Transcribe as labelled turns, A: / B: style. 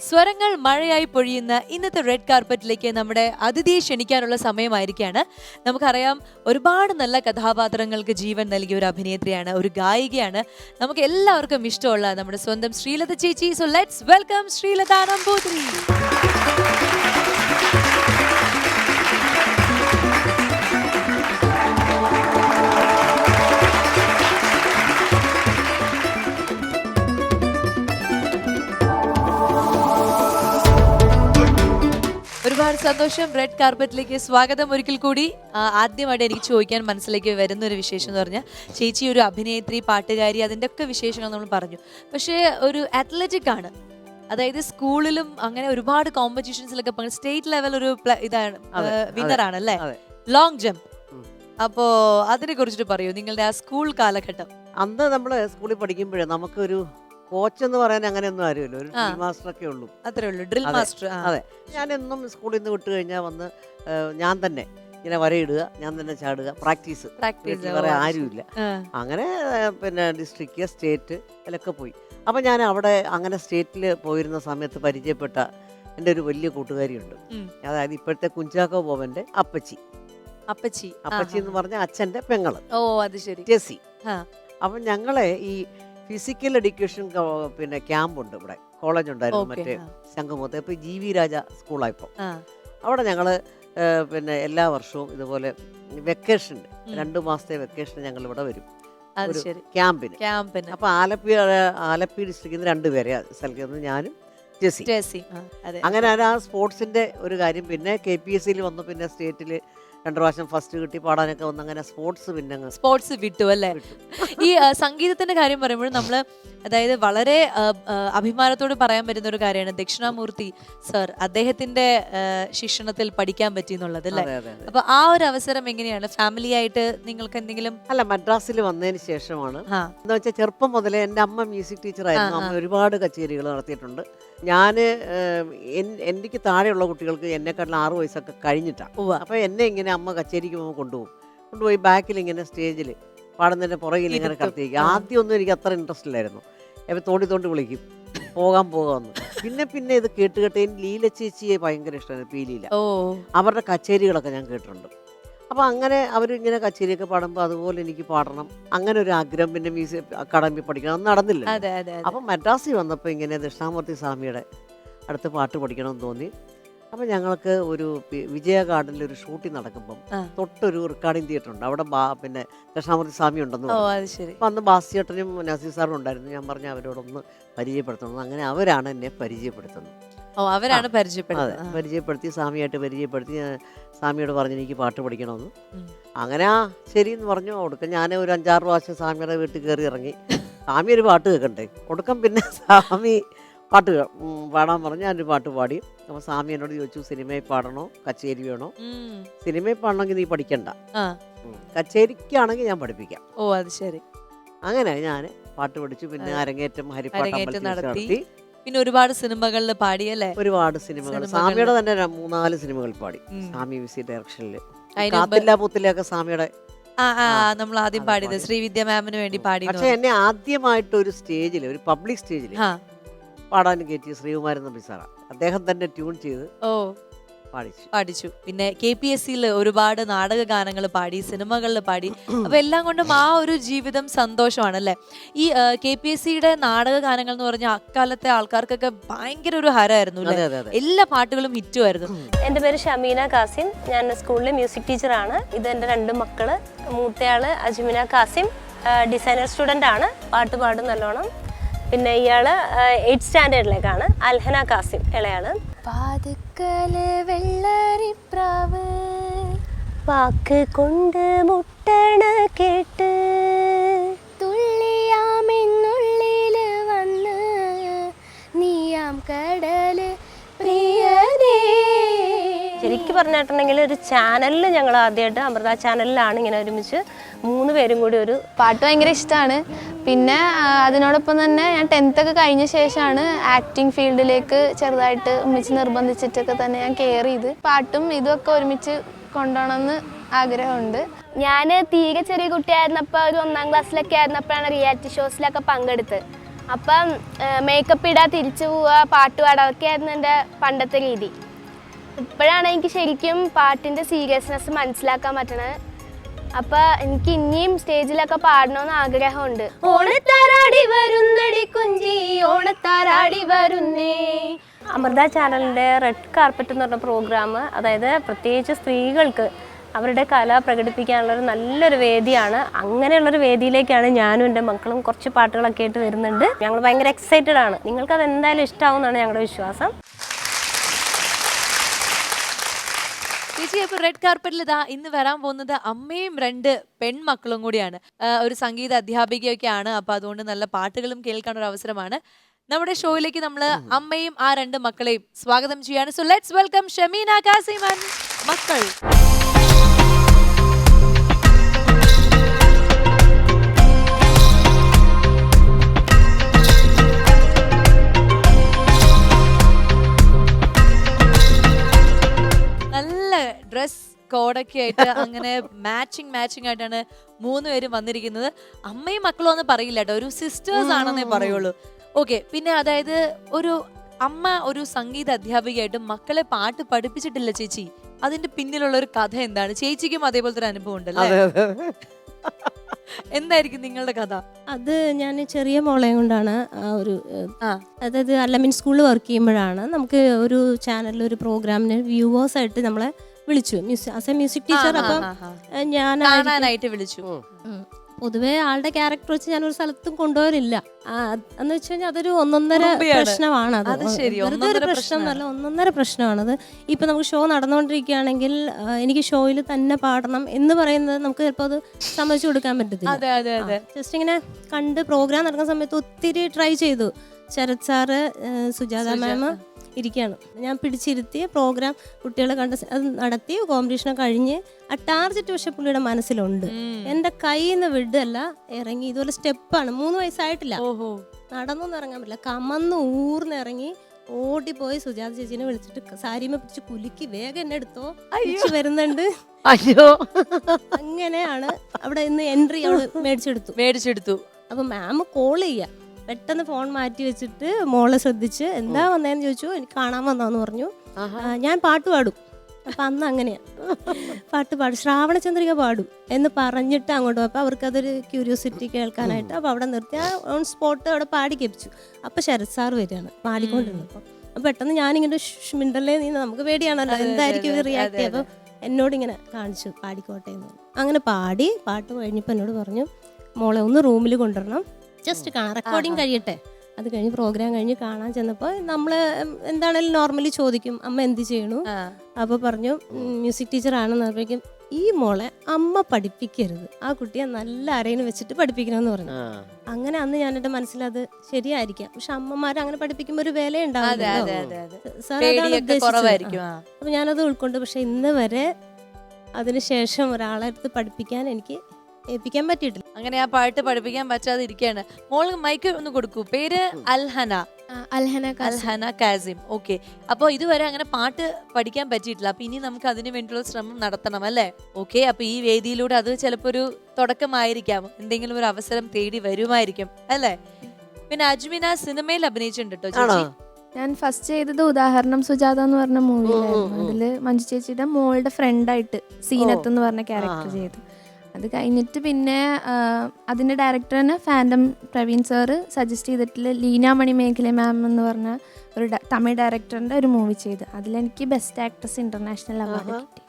A: സ്വരങ്ങൾ മഴയായി പൊഴിയുന്ന ഇന്നത്തെ റെഡ് കാർപ്പറ്റിലേക്ക് നമ്മുടെ അതിഥിയെ ക്ഷണിക്കാനുള്ള സമയമായിരിക്കുകയാണ്. നമുക്കറിയാം ഒരുപാട് നല്ല കഥാപാത്രങ്ങൾക്ക് ജീവൻ നൽകിയ ഒരു അഭിനേത്രിയാണ് ഒരു ഗായികയാണ്. നമുക്ക് എല്ലാവർക്കും ഇഷ്ടമുള്ള നമ്മുടെ സ്വന്തം ശ്രീലത ചേച്ചി. So let's welcome Sreelatha Namboothiri സന്തോഷം. റെഡ് കാർപ്പറ്റിലേക്ക് സ്വാഗതം. ഒരിക്കൽ കൂടി ആദ്യമായിട്ട് എനിക്ക് ചോദിക്കാൻ മനസ്സിലേക്ക് വരുന്ന ഒരു വിശേഷം എന്ന് പറഞ്ഞാൽ ചേച്ചി ഒരു അഭിനേത്രി പാട്ടുകാരി അതിന്റെ ഒക്കെ വിശേഷങ്ങൾ നമ്മൾ പറഞ്ഞു. പക്ഷേ ഒരു അത്ലറ്റിക് ആണ്. അതായത് സ്കൂളിലും അങ്ങനെ ഒരുപാട് കോമ്പറ്റീഷൻസിലൊക്കെ പങ്കെടുത്ത് സ്റ്റേറ്റ് ലെവൽ ഒരു ഇതാണ് വിന്നറാണ് അല്ലേ. ലോങ്
B: ജമ്പ്
A: അപ്പോ അതിനെ കുറിച്ചിട്ട് പറയൂ. നിങ്ങളുടെ ആ സ്കൂൾ കാലഘട്ടം.
B: അന്ന് നമ്മൾ സ്കൂളിൽ പഠിക്കുമ്പോഴേ നമുക്കൊരു കോച്ച് എന്ന് പറയാൻ അങ്ങനെയൊന്നും ആരുമില്ല. ഒരു
A: ഡ്രിൽ
B: മാസ്റ്റർ ഒക്കെ ഉള്ളൂ.
A: അത്രേ ഉള്ളൂ. ഡ്രിൽ മാസ്റ്റർ
B: അതെ. ഞാൻ എന്നും സ്കൂളിൽ നിന്ന് വിട്ട് കഴിഞ്ഞാൽ വന്ന് ഞാൻ തന്നെ ഇങ്ങനെ വരയിടുക ഞാൻ തന്നെ ചാടുക പ്രാക്ടീസ്. പറയാൻ വേറെ ആരുമില്ല. അങ്ങനെ പിന്നെ ഡിസ്ട്രിക്ട് സ്റ്റേറ്റ് അതിലൊക്കെ പോയി. അപ്പം ഞാൻ അവിടെ അങ്ങനെ സ്റ്റേറ്റിൽ പോയിരുന്ന സമയത്ത് പരിചയപ്പെട്ട എന്റെ ഒരു വലിയ കൂട്ടുകാരിയുണ്ട്. അതായത് ഇപ്പോഴത്തെ കുഞ്ചാക്കോ ബോബന്റെ അപ്പച്ചി.
A: അപ്പച്ചി.
B: അപ്പച്ചി എന്ന് പറഞ്ഞ അച്ഛന്റെ പെങ്ങൾ.
A: ഓ അത് ശരി.
B: ജെസി. അപ്പം ഞങ്ങളെ ഈ ഫിസിക്കൽ എഡ്യൂക്കേഷൻ പിന്നെ ക്യാമ്പ് ഉണ്ട് ഇവിടെ. കോളേജ് ഉണ്ടായിരുന്നു മറ്റേ ശംഖുമുഖത്ത്. ഇപ്പം ജി വി രാജ സ്കൂളായിപ്പോൾ അവിടെ ഞങ്ങൾ പിന്നെ എല്ലാ വർഷവും ഇതുപോലെ വെക്കേഷൻ രണ്ടു മാസത്തെ വെക്കേഷൻ ഞങ്ങൾ ഇവിടെ വരും ക്യാമ്പിന്.
A: ക്യാമ്പിന്.
B: അപ്പൊ ആലപ്പി ആലപ്പി ഡിസ്ട്രിക്റ്റിൽ നിന്ന് രണ്ടുപേരെ സ്ഥലത്ത് ഞാനും ജെസി അങ്ങനെ ആ സ്പോർട്സിന്റെ ഒരു കാര്യം പിന്നെ കെ പി എസ് സിയിൽ വന്നു പിന്നെ സ്റ്റേറ്റിൽ രണ്ടു പ്രാവശ്യം ഫസ്റ്റ് കിട്ടി പാടാനൊക്കെ വന്നങ്ങനെ സ്പോർട്സ് പിന്നെ
A: സ്പോർട്സ് വിട്ടു അല്ലേ? ഈ സംഗീതത്തിന്റെ കാര്യം പറയുമ്പോൾ നമ്മൾ അതായത് വളരെ അഭിമാനത്തോട് പറയാൻ പറ്റുന്ന ഒരു കാര്യമാണ് ദക്ഷിണാമൂർത്തി സർ അദ്ദേഹത്തിന്റെ ശിക്ഷണത്തിൽ പഠിക്കാൻ പറ്റി എന്നുള്ളത് അല്ലേ? അപ്പൊ ആ ഒരു അവസരം എങ്ങനെയാണ്? ഫാമിലി ആയിട്ട് നിങ്ങൾക്ക് എന്തെങ്കിലും
B: അല്ല മദ്രാസിൽ വന്നതിന് ശേഷമാണ്. എന്താ വെച്ചാൽ ചെറുപ്പം മുതലേ എന്റെ അമ്മ മ്യൂസിക് ടീച്ചറായിരുന്നു. അമ്മ ഒരുപാട് കച്ചേരികൾ നടത്തിയിട്ടുണ്ട്. ഞാൻ എനിക്ക് താഴെയുള്ള കുട്ടികൾക്ക് എന്നെക്കാട്ടിൽ ആറ് വയസ്സൊക്കെ കഴിഞ്ഞിട്ടാണ്. അപ്പോൾ എന്നെ ഇങ്ങനെ അമ്മ കച്ചേരിക്ക് പോകുമ്പോൾ കൊണ്ടുപോകും. കൊണ്ടുപോയി ബാക്കിൽ ഇങ്ങനെ സ്റ്റേജിൽ പാടുന്നതിന്റെ പുറകിൽ ഇങ്ങനെ
A: ആ.
B: ആദ്യമൊന്നും എനിക്ക് അത്ര ഇൻട്രസ്റ്റ് ഇല്ലായിരുന്നു. അപ്പോൾ തോണ്ടി തോണ്ടി വിളിക്കും. പോകാൻ പോകാമെന്ന് പിന്നെ പിന്നെ ഇത് കേട്ട് കേട്ട് എനിക്ക് ലീല ചേച്ചിയെ ഭയങ്കര ഇഷ്ടമാണ് പീലീല.
A: ഓ.
B: അവരുടെ കച്ചേരികളൊക്കെ ഞാൻ കേട്ടിട്ടുണ്ട്. അപ്പോൾ അങ്ങനെ അവരിങ്ങനെ കച്ചേരിയൊക്കെ പാടുമ്പോൾ അതുപോലെ എനിക്ക് പാടണം. അങ്ങനെ ഒരു ആഗ്രഹം പിന്നെ മ്യൂസിക് അക്കാഡമി പഠിക്കണം. അത് നടന്നില്ല
A: അതെ അതെ
B: അപ്പം മദ്രാസിൽ വന്നപ്പോൾ ഇങ്ങനെ ദക്ഷിണാമൂർത്തി സ്വാമിയുടെ അടുത്ത് പാട്ട് പഠിക്കണമെന്ന് തോന്നി. അപ്പം ഞങ്ങൾക്ക് ഒരു വിജയ ഗാർഡനിൽ ഒരു ഷൂട്ടിംഗ് നടക്കുമ്പം. തൊട്ടൊരു റെക്കോർഡിംഗ് തിയേറ്റർ ഉണ്ട്. അവിടെ ബാ പിന്നെ ദക്ഷിണാമൂർത്തി സ്വാമി ഉണ്ടെന്ന് അപ്പം അന്ന് ബാസിയേട്ടനും നസീർ സാറും ഉണ്ടായിരുന്നു. ഞാൻ പറഞ്ഞു അവരോടൊന്ന് പരിചയപ്പെടുത്തണം. അങ്ങനെ അവരാണ് എന്നെ പരിചയപ്പെടുത്തുന്നത്.
A: അവരാണ്
B: അതെ
A: പരിചയപ്പെടുന്നത് അതെ
B: പരിചയപ്പെടുത്തി സ്വാമിയായിട്ട് പരിചയപ്പെടുത്തി സ്വാമിയോട് പറഞ്ഞു എനിക്ക് പാട്ട് പഠിക്കണമെന്ന്. അങ്ങനെ ആ ശരി എന്ന് പറഞ്ഞു ഒടുക്കം ഞാൻ ഒരു അഞ്ചാറ് പ്രാവശ്യം സ്വാമിയുടെ വീട്ടിൽ കയറി ഇറങ്ങി. സ്വാമി ഒരു പാട്ട് കേൾക്കണ്ടേ? ഒടുക്കം പിന്നെ സ്വാമി പാട്ട് പാടാൻ പറഞ്ഞു ഞാനൊരു പാട്ട് പാടി. അപ്പോൾ സ്വാമി എന്നോട് ചോദിച്ചു സിനിമയിൽ പാടണോ? കച്ചേരി വേണോ? സിനിമയിൽ പാടണമെങ്കിൽ നീ പഠിക്കണ്ട. കച്ചേരിക്കാണെങ്കിൽ ഞാൻ പഠിപ്പിക്കാം.
A: ഓ അത് ശരി.
B: അങ്ങനെ ഞാൻ പാട്ട് പഠിച്ചു. പിന്നെ അരങ്ങേറ്റം ഹരിപ്പാട്ട്
A: നടത്തി. പിന്നെ ഒരുപാട് സിനിമകളിൽ പാടിയല്ലേ
B: ഒരുപാട് സിനിമകൾ. സ്വാമിയുടെ തന്നെ മൂന്നാൽ സിനിമകൾ പാടി. സ്വാമി വിസി ഡയറക്ഷനിൽ കാത്തില്ല പൂത്തിലൊക്കെ സ്വാമിയുടെ
A: നമ്മൾ ആദ്യം പാടിയത്. ശ്രീവിദ്യ മാമിന് വേണ്ടി പാടി
B: പക്ഷെ എന്നെ ആദ്യമായിട്ട് ഒരു സ്റ്റേജിൽ ഒരു പബ്ലിക് സ്റ്റേജിൽ പാടാൻ കയറ്റിയ ശ്രീകുമാരൻ നമ്പി സാറാണ്. അദ്ദേഹം തന്നെ ട്യൂൺ ചെയ്ത്
A: ഓ.
B: പാടിച്ചു.
A: പാടിച്ചു. പിന്നെ കെ പി എസ് സിയിൽ ഒരുപാട് നാടക ഗാനങ്ങൾ പാടി സിനിമകളിൽ പാടി അപ്പൊ എല്ലാം കൊണ്ടും ആ ഒരു ജീവിതം സന്തോഷമാണ് സന്തോഷമാണല്ലേ? ഈ കെ പി എസ് സിയുടെ നാടക ഗാനങ്ങൾ എന്ന് പറഞ്ഞാൽ അക്കാലത്തെ ആൾക്കാർക്കൊക്കെ ഭയങ്കര ഒരു ഹരമായിരുന്നു അല്ലേ? എല്ലാ പാട്ടുകളും ഹിറ്റുമായിരുന്നു.
C: എന്റെ പേര് ഷമീന കാസിം. ഞാൻ സ്കൂളിലെ മ്യൂസിക് ടീച്ചറാണ്. ഇത് എന്റെ രണ്ട് മക്കൾ. മൂത്തയാൾ അജ്മിന കാസിം. ഡിസൈനർ സ്റ്റുഡന്റ് ആണ്. പാട്ട് പാടും നല്ലോണം. പിന്നെ ഇയാൾ എയ്റ്റ് സ്റ്റാൻഡേർഡിലേക്കാണ്. അൽഹന കാസിം ഇളയാൾ. പാതുക്കൽ വെള്ളരിപ്രാവ്. വാക്ക് കൊണ്ട് മുട്ടണ കേട്ട് തുള്ളിയാമെന്നുള്ളിൽ വന്ന് നീയാം കടൽ പ്രിയനേ ശരിക്കും പറഞ്ഞിട്ടുണ്ടെങ്കിൽ ഒരു ചാനലിൽ ഞങ്ങൾ ആദ്യമായിട്ട് അമൃത ചാനലിലാണ് ഇങ്ങനെ ഒരുമിച്ച് മൂന്ന് പേരും കൂടി ഒരു
D: പാട്ട് ഭയങ്കര ഇഷ്ടമാണ് പിന്നെ അതിനോടൊപ്പം തന്നെ ഞാൻ ടെൻത്ത് ഒക്കെ കഴിഞ്ഞ ശേഷമാണ് ആക്ടിങ് ഫീൽഡിലേക്ക് ചെറുതായിട്ട് ഉമ്മിച്ച് നിർബന്ധിച്ചിട്ടൊക്കെ തന്നെ ഞാൻ കെയർ ചെയ്ത് പാട്ടും ഇതൊക്കെ ഒരുമിച്ച് കൊണ്ടുപോകണമെന്ന് ആഗ്രഹമുണ്ട്.
E: ഞാൻ തീരെ ചെറിയ കുട്ടിയായിരുന്നപ്പോൾ ഒരു ഒന്നാം ക്ലാസ്സിലൊക്കെ ആയിരുന്നപ്പോഴാണ് റിയാലിറ്റി ഷോസിലൊക്കെ പങ്കെടുത്ത്.
D: അപ്പം മേക്കപ്പ് ഇടാ തിരിച്ചു പോവുക പാട്ട് പാടുക അതൊക്കെയായിരുന്നു എന്റെ പണ്ടത്തെ രീതി. ഇപ്പോഴാണ് എനിക്ക് ശരിക്കും പാട്ടിന്റെ സീരിയസ്നെസ് മനസ്സിലാക്കാൻ പറ്റണത്. അപ്പൊ എനിക്ക് ഇനിയും സ്റ്റേജിലൊക്കെ പാടണമെന്ന് ആഗ്രഹമുണ്ട്. ഓണത്താരാടി വരുന്നടി കുഞ്ചി ഓണത്താരാടി വരുന്നേ.
C: അമൃത ചാനലിന്റെ റെഡ് കാർപ്പറ്റ് എന്ന് പറഞ്ഞ പ്രോഗ്രാം അതായത് പ്രത്യേകിച്ച് സ്ത്രീകൾക്ക് അവരുടെ കല പ്രകടിപ്പിക്കാനുള്ള ഒരു നല്ലൊരു വേദിയാണ്. അങ്ങനെയുള്ളൊരു വേദിയിലേക്കാണ് ഞാനും എന്റെ മക്കളും കുറച്ച് പാട്ടുകളൊക്കെ ആയിട്ട് വരുന്നുണ്ട്. ഞങ്ങൾ ഭയങ്കര എക്സൈറ്റഡ് ആണ്. നിങ്ങൾക്കത് എന്തായാലും ഇഷ്ടമാവും എന്നാണ് ഞങ്ങളുടെ വിശ്വാസം.
A: ചേച്ചി അപ്പൊ റെഡ് കാർപ്പറ്റിൽ ഇതാ ഇന്ന് വരാൻ പോകുന്നത് അമ്മയും രണ്ട് പെൺമക്കളും കൂടിയാണ്. ആ, ഒരു സംഗീത അധ്യാപികയൊക്കെയാണ്. അപ്പൊ അതുകൊണ്ട് നല്ല പാട്ടുകളും കേൾക്കാൻ ഒരു അവസരമാണ്. നമ്മുടെ ഷോയിലേക്ക് നമ്മൾ അമ്മയും ആ രണ്ട് മക്കളെയും സ്വാഗതം ചെയ്യാണ്. So let's welcome Shameena Kasiman മക്കൾ. ഡ്രസ് കോഡൊക്കെ ആയിട്ട് അങ്ങനെ മാച്ചിങ് മാച്ചിങ് ആയിട്ടാണ് മൂന്ന് പേരും വന്നിരിക്കുന്നത്. അമ്മയും മക്കളും എന്ന് പറയില്ല കേട്ടോ. ഒരു സിസ്റ്റേഴ്സ് ആണെന്നേ പറയുള്ളൂ. ഓക്കെ പിന്നെ അതായത് ഒരു അമ്മ ഒരു സംഗീത അധ്യാപികയായിട്ട് മക്കളെ പാട്ട് പഠിപ്പിച്ചിട്ടില്ല ചേച്ചി. അതിന്റെ പിന്നിലുള്ള ഒരു കഥ എന്താണ്? ചേച്ചിക്കും അതേപോലത്തെ ഒരു അനുഭവം ഉണ്ടല്ലേ. എന്തായിരിക്കും നിങ്ങളുടെ കഥ?
E: അത് ഞാൻ ചെറിയ മോളെ കൊണ്ടാണ് ആ ഒരു അതായത് അല്ലമിൻ സ്കൂളിൽ വർക്ക് ചെയ്യുമ്പോഴാണ് നമുക്ക് ഒരു ചാനലിൽ ഒരു പ്രോഗ്രാമിന് വ്യൂവേഴ്സ് ആയിട്ട് നമ്മളെ വിളിച്ചു. Music as a music teacher അപ്പം. ഞാൻ
A: കാണാനായിട്ട് വിളിച്ചു.
E: പൊതുവെ ആളുടെ ക്യാരക്ടർ വെച്ച് ഞാൻ ഒരു സ്ഥലത്തും കൊണ്ടുപോകലില്ല. ആ, എന്ന് വെച്ച് കഴിഞ്ഞാൽ അതൊരു ഒന്നൊന്നര പ്രശ്നമാണ് അത് വെറുതെ ഒരു
A: ഒന്നൊന്നര
E: പ്രശ്നം എന്നല്ല ഒന്നൊന്നര പ്രശ്നമാണത്. ഇപ്പൊ നമുക്ക് ഷോ നടന്നുകൊണ്ടിരിക്കുകയാണെങ്കിൽ എനിക്ക് ഷോയിൽ തന്നെ പാടണം എന്ന് പറയുന്നത് നമുക്ക് ചിലപ്പോൾ അത് സമ്മതിച്ചു കൊടുക്കാൻ പറ്റത്തില്ല.
A: അതെ അതെ അതെ.
E: ജസ്റ്റ് ഇങ്ങനെ കണ്ട് പ്രോഗ്രാം നടക്കുന്ന സമയത്ത് ഒത്തിരി ട്രൈ ചെയ്തു. ശരത് സാറ് സുജാത മാം ഇരിക്കുകയാണ്. ഞാൻ പിടിച്ചിരുത്തി പ്രോഗ്രാം കുട്ടികളെ കണ്ട അത് നടത്തി കോമ്പറ്റീഷനൊക്കെ കഴിഞ്ഞ് ആ ടാർജറ്റ് പക്ഷെ പുള്ളിയുടെ മനസ്സിലുണ്ട്. എന്റെ കയ്യിൽ നിന്ന് വിടല്ല ഇറങ്ങി. ഇതുപോലെ സ്റ്റെപ്പാണ്. മൂന്ന് വയസ്സായിട്ടില്ല.
A: ഓഹോ.
E: നടന്നൊന്നും ഇറങ്ങാൻ പറ്റില്ല. കമന്ന് ഊർന്ന് ഇറങ്ങി ഓടിപ്പോയി സുജാത ചേച്ചിനെ വിളിച്ചിട്ട് സാരിമ പിടിച്ച് കുലുക്കി വേഗം എന്നെ എടുത്തോ. തിരിച്ച് വരുന്നുണ്ട്.
B: അയ്യോ.
E: അങ്ങനെയാണ് അവിടെ ഇന്ന് എൻട്രി അവൾ മേടിച്ചെടുത്തു.
A: മേടിച്ചെടുത്തു.
E: അപ്പൊ മാം കോൾ ചെയ്യാ. പെട്ടെന്ന് ഫോൺ മാറ്റി വെച്ചിട്ട് മോളെ ശ്രദ്ധിച്ച് എന്താ വന്നേന്ന് ചോദിച്ചു? എനിക്ക് കാണാൻ വന്നാന്ന് പറഞ്ഞു. ഞാൻ പാട്ട് പാടും. അപ്പൊ അന്ന് അങ്ങനെയാ. പാട്ട് പാടും. ശ്രാവണചന്ദ്രിക പാടും. എന്ന് പറഞ്ഞിട്ട് അങ്ങോട്ട് പോയപ്പോൾ അവർക്ക് അതൊരു ക്യൂരിയോസിറ്റി കേൾക്കാനായിട്ട് അപ്പൊ അവിടെ നിർത്തി. ആ ഓൺ സ്പോട്ട് അവിടെ പാടി കേൾപ്പിച്ചു. അപ്പൊ ശരത് സാർ വരികയാണ് പാടിക്കൊണ്ടിരുന്നപ്പോൾ അപ്പൊ. പെട്ടെന്ന് ഞാനിങ്ങനെ ഇങ്ങനെ മിണ്ടല്ലേ നീ നമുക്ക് പേടിയാണല്ലോ. എന്തായിരിക്കും ഇത് റിയാക്ട് ചെയ്യുക അപ്പൊ എന്നോട് ഇങ്ങനെ കാണിച്ചു പാടിക്കോട്ടെ എന്ന് അങ്ങനെ പാടി പാട്ട് കഴിഞ്ഞപ്പോൾ എന്നോട് പറഞ്ഞു മോളെ ഒന്ന് റൂമിൽ കൊണ്ടുവരണം. ജസ്റ്റ് കാണാം റെക്കോർഡിങ് കഴിയട്ടെ. അത് കഴിഞ്ഞ് പ്രോഗ്രാം കഴിഞ്ഞ് കാണാൻ ചെന്നപ്പോൾ നമ്മൾ എന്താണേലും നോർമലി ചോദിക്കും അമ്മ എന്ത് ചെയ്യണു?
A: അപ്പൊ
E: അപ്പോൾ പറഞ്ഞു മ്യൂസിക് ടീച്ചർ ആണെന്ന് പറഞ്ഞു ഈ മോളെ അമ്മ പഠിപ്പിക്കരുത്. ആ കുട്ടിയെ നല്ല അരയിന് വെച്ചിട്ട് പഠിപ്പിക്കണമെന്ന് പറഞ്ഞു. അങ്ങനെ അന്ന് ഞാൻ എന്റെ മനസ്സിലത് ശരിയായിരിക്കാം. പക്ഷെ അമ്മമാർ അങ്ങനെ പഠിപ്പിക്കുമ്പോൾ ഒരു വില
A: ഉണ്ടാവും
E: ഉണ്ടാവില്ല
A: അതെ അതെ അതെ.
E: സാർ അതാണ് ഉദ്ദേശിച്ചത്.
A: കുറവായിരിക്കും
E: ആ.
A: ആ
E: അപ്പൊ ഞാനത് ഉൾക്കൊണ്ട് പക്ഷെ ഇന്ന് വരെ അതിനുശേഷം ഒരാളെ അടുത്ത് പഠിപ്പിക്കാൻ എനിക്ക് ഏൽപ്പിക്കാൻ പറ്റിയിട്ടില്ല.
A: അങ്ങനെ ആ പാട്ട് പഠിപ്പിക്കാൻ പറ്റാതെ ഇരിക്കുകയാണ് മോൾ മൈക്ക് ഒന്ന് കൊടുക്കൂ. പേര് അൽഹന.
D: അൽഹന
A: അൽഹന കാസിം. ഓക്കെ അപ്പോൾ ഇതുവരെ അങ്ങനെ പാട്ട് പഠിക്കാൻ പറ്റിയിട്ടില്ല. അപ്പൊ ഇനി നമുക്ക് അതിനു വേണ്ടിയുള്ള ശ്രമം നടത്തണം അല്ലേ? ഓക്കെ അപ്പൊ ഈ വേദിയിലൂടെ അത് ചിലപ്പോൾ ഒരു തുടക്കമായിരിക്കാം. എന്തെങ്കിലും ഒരു അവസരം തേടി വരുമായിരിക്കും. അല്ലേ? പിന്നെ അജ്മിന സിനിമയിൽ അഭിനയിച്ചിട്ടുണ്ട് കേട്ടോ ചേച്ചി.
D: ഞാൻ ഫസ്റ്റ് ചെയ്തത് ഉദാഹരണം സുജാത എന്ന് പറഞ്ഞ മൂവിയിലായിരുന്നു അതിൽ മഞ്ജു ചേച്ചിയുടെ മോളുടെ ഫ്രണ്ടായിട്ട് സീനത്ത് എന്ന് പറഞ്ഞ ക്യാരക്ടർ ചെയ്തു. അത് കഴിഞ്ഞിട്ട് പിന്നെ അതിന്റെ ഡയറക്ടറിന് ഫാൻഡം പ്രവീൺ സാറ് സജസ്റ്റ് ചെയ്തിട്ടുള്ള ലീന മണി മേഖല മാം എന്ന് പറഞ്ഞ ഒരു തമിഴ് ഡയറക്ടറിന്റെ ഒരു മൂവി ചെയ്ത്. അതിലെനിക്ക് ബെസ്റ്റ് ആക്ട്രസ് ഇന്റർനാഷണൽ അവാർഡ് കിട്ടി.